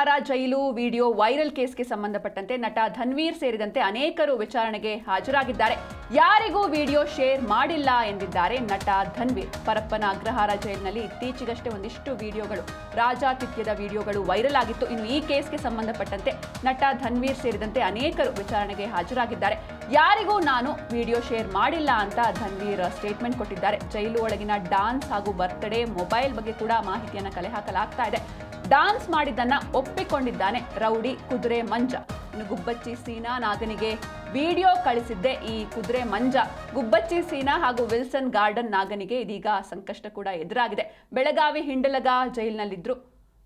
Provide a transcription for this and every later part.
Agrahara jail, video, viral ಕೇಸ್ಗೆ ಸಂಬಂಧಪಟ್ಟಂತೆ ನಟ ಧನ್ವೀರ್ ಸೇರಿದಂತೆ ಅನೇಕರು ವಿಚಾರಣೆಗೆ ಹಾಜರಾಗಿದ್ದಾರೆ. ಯಾರಿಗೂ ವಿಡಿಯೋ ಶೇರ್ ಮಾಡಿಲ್ಲ ಎಂದಿದ್ದಾರೆ ನಟ ಧನ್ವೀರ್. ಪರಪ್ಪನ ಅಗ್ರಹಾರ ಜೈಲಿನಲ್ಲಿ ಇತ್ತೀಚೆಗಷ್ಟೇ ಒಂದಿಷ್ಟು ವಿಡಿಯೋಗಳು, ರಾಜಾತಿಥ್ಯದ ವಿಡಿಯೋಗಳು ವೈರಲ್ ಆಗಿತ್ತು. ಇನ್ನು ಈ ಕೇಸ್ಗೆ ಸಂಬಂಧಪಟ್ಟಂತೆ ನಟ ಧನ್ವೀರ್ ಸೇರಿದಂತೆ ಅನೇಕರು ವಿಚಾರಣೆಗೆ ಹಾಜರಾಗಿದ್ದಾರೆ. ಯಾರಿಗೂ ನಾನು ವಿಡಿಯೋ ಶೇರ್ ಮಾಡಿಲ್ಲ ಅಂತ ಧನ್ವೀರ್ ಸ್ಟೇಟ್ಮೆಂಟ್ ಕೊಟ್ಟಿದ್ದಾರೆ. ಜೈಲು ಒಳಗಿನ ಡಾನ್ಸ್ ಹಾಗೂ ಬರ್ತ್ಡೇ, ಮೊಬೈಲ್ ಬಗ್ಗೆ ಕೂಡ ಮಾಹಿತಿಯನ್ನು ಕಲೆ ಹಾಕಲಾಗ್ತಾ ಇದೆ. ಡಾನ್ಸ್ ಮಾಡಿದ್ದನ್ನ ಒಪ್ಪಿಕೊಂಡಿದ್ದಾನೆ ರೌಡಿ ಕುದುರೆ ಮಂಜ. ಇನ್ನು ಗುಬ್ಬಚ್ಚಿ ಸೀನಾ ನಾಗನಿಗೆ ವಿಡಿಯೋ ಕಳಿಸಿದ್ದೆ ಈ ಕುದುರೆ ಮಂಜ. ಗುಬ್ಬಚ್ಚಿ ಸೀನಾ ಹಾಗೂ ವಿಲ್ಸನ್ ಗಾರ್ಡನ್ ನಾಗನಿಗೆ ಇದೀಗ ಸಂಕಷ್ಟ ಕೂಡ ಎದುರಾಗಿದೆ. ಬೆಳಗಾವಿ ಹಿಂಡಲಗ ಜೈಲಿನಲ್ಲಿದ್ರು.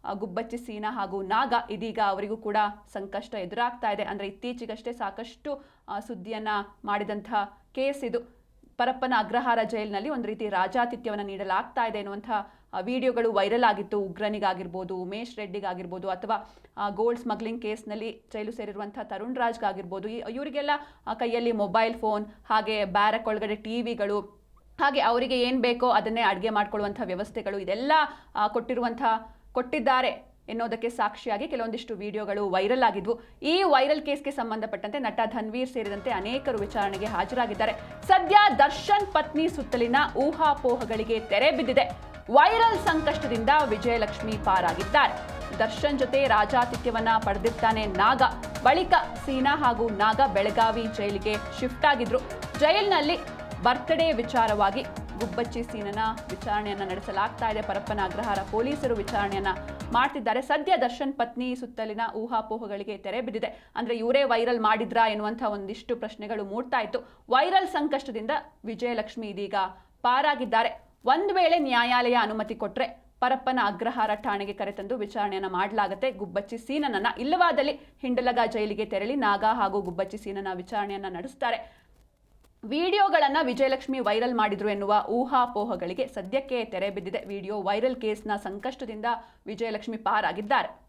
ಆ, ಗುಬ್ಬಚ್ಚಿ ಸೀನಾ ಹಾಗೂ ನಾಗ ಇದೀಗ ಅವರಿಗೂ ಕೂಡ ಸಂಕಷ್ಟ ಎದುರಾಗ್ತಾ ಇದೆ. ಅಂದರೆ ಇತ್ತೀಚೆಗಷ್ಟೇ ಸಾಕಷ್ಟು ಸುದ್ದಿಯನ್ನು ಮಾಡಿದಂಥ ಕೇಸ್ ಇದು. ಪರಪ್ಪನ ಅಗ್ರಹಾರ ಜೈಲಿನಲ್ಲಿ ಒಂದು ರೀತಿ ರಾಜಾತಿಥ್ಯವನ್ನು ನೀಡಲಾಗ್ತಾ ಇದೆ ಎನ್ನುವಂಥ ವಿಡಿಯೋಗಳು ವೈರಲ್ ಆಗಿತ್ತು. ಉಗ್ರನಿಗಾಗಿರ್ಬೋದು ಉಮೇಶ್ ರೆಡ್ಡಿಗಾಗಿರ್ಬೋದು ಅಥವಾ ಗೋಲ್ಡ್ ಸ್ಮಗ್ಲಿಂಗ್ ಕೇಸ್ನಲ್ಲಿ ಜೈಲು ಸೇರಿರುವಂಥ ತರುಣ್ ರಾಜ್ಗಾಗಿರ್ಬೋದು ಇವರಿಗೆಲ್ಲ ಕೈಯಲ್ಲಿ ಮೊಬೈಲ್ ಫೋನ್, ಹಾಗೆ ಬ್ಯಾರಕ್ ಒಳಗಡೆ ಟಿವಿಗಳು ಹಾಗೆ ಅವರಿಗೆ ಏನು ಬೇಕೋ ಅದನ್ನೇ ಅಡುಗೆ ಮಾಡ್ಕೊಳ್ಳುವಂಥ ವ್ಯವಸ್ಥೆಗಳು ಇದೆಲ್ಲ ಕೊಟ್ಟಿರುವಂಥ, ಕೊಟ್ಟಿದ್ದಾರೆ ಎನ್ನುವುದಕ್ಕೆ ಸಾಕ್ಷಿಯಾಗಿ ಕೆಲವೊಂದಿಷ್ಟು ವಿಡಿಯೋಗಳು ವೈರಲ್ ಆಗಿದ್ವು. ಈ ವೈರಲ್ ಕೇಸ್ಗೆ ಸಂಬಂಧಪಟ್ಟಂತೆ ನಟ ಧನ್ವೀರ್ ಸೇರಿದಂತೆ ಅನೇಕರು ವಿಚಾರಣೆಗೆ ಹಾಜರಾಗಿದ್ದಾರೆ. ಸದ್ಯ ದರ್ಶನ್ ಪತ್ನಿ ಸುತ್ತಲಿನ ಊಹಾಪೋಹಗಳಿಗೆ ತೆರೆ ಬಿದ್ದಿದೆ. ವೈರಲ್ ಸಂಕಷ್ಟದಿಂದ ವಿಜಯಲಕ್ಷ್ಮಿ ಪಾರಾಗಿದ್ದಾರೆ. ದರ್ಶನ್ ಜೊತೆ ರಾಜಾತಿಥ್ಯವನ್ನ ಪಡೆದಿರ್ತಾನೆ ನಾಗ. ಬಳಿಕ ಸೀನಾ ಹಾಗೂ ನಾಗ ಬೆಳಗಾವಿ ಜೈಲಿಗೆ ಶಿಫ್ಟ್ ಆಗಿದ್ರು. ಜೈಲಿನಲ್ಲಿ ಬರ್ತ್ಡೇ ವಿಚಾರವಾಗಿ ಗುಬ್ಬಚ್ಚಿ ಸೀನನ ವಿಚಾರಣೆಯನ್ನ ನಡೆಸಲಾಗ್ತಾ ಇದೆ. ಪರಪ್ಪನ ಅಗ್ರಹಾರ ಪೊಲೀಸರು ವಿಚಾರಣೆಯನ್ನ ಮಾಡ್ತಿದ್ದಾರೆ. ಸದ್ಯ ದರ್ಶನ್ ಪತ್ನಿ ಸುತ್ತಲಿನ ಊಹಾಪೋಹಗಳಿಗೆ ತೆರೆ ಬಿದ್ದಿದೆ. ಅಂದ್ರೆ ಇವರೇ ವೈರಲ್ ಮಾಡಿದ್ರಾ ಎನ್ನುವಂತಹ ಒಂದಿಷ್ಟು ಪ್ರಶ್ನೆಗಳು ಮೂಡ್ತಾ ಇತ್ತು. ವೈರಲ್ ಸಂಕಷ್ಟದಿಂದ ವಿಜಯಲಕ್ಷ್ಮಿ ಇದೀಗ ಪಾರಾಗಿದ್ದಾರೆ. ಒಂದು ವೇಳೆ ನ್ಯಾಯಾಲಯ ಅನುಮತಿ ಕೊಟ್ಟರೆ ಪರಪ್ಪನ ಅಗ್ರಹಾರ ಠಾಣೆಗೆ ಕರೆತಂದು ವಿಚಾರಣೆಯನ್ನು ಮಾಡಲಾಗುತ್ತೆ. ಗುಬ್ಬಚ್ಚಿ ಸೀನನನ್ನ ಇಲ್ಲವಾದಲ್ಲಿ ಹಿಂಡಲಗ ಜೈಲಿಗೆ ತೆರಳಿ ನಾಗ ಹಾಗೂ ಗುಬ್ಬಚ್ಚಿ ಸೀನನ ವಿಚಾರಣೆಯನ್ನ ನಡೆಸ್ತಾರೆ. ವಿಡಿಯೋಗಳನ್ನು ವಿಜಯಲಕ್ಷ್ಮಿ ವೈರಲ್ ಮಾಡಿದ್ರು ಎನ್ನುವ ಊಹಾಪೋಹಗಳಿಗೆ ಸದ್ಯಕ್ಕೆ ತೆರೆ ಬಿದ್ದಿದೆ. ವಿಡಿಯೋ ವೈರಲ್ ಕೇಸ್ನ ಸಂಕಷ್ಟದಿಂದ ವಿಜಯಲಕ್ಷ್ಮಿ ಪಾರಾಗಿದ್ದಾರೆ.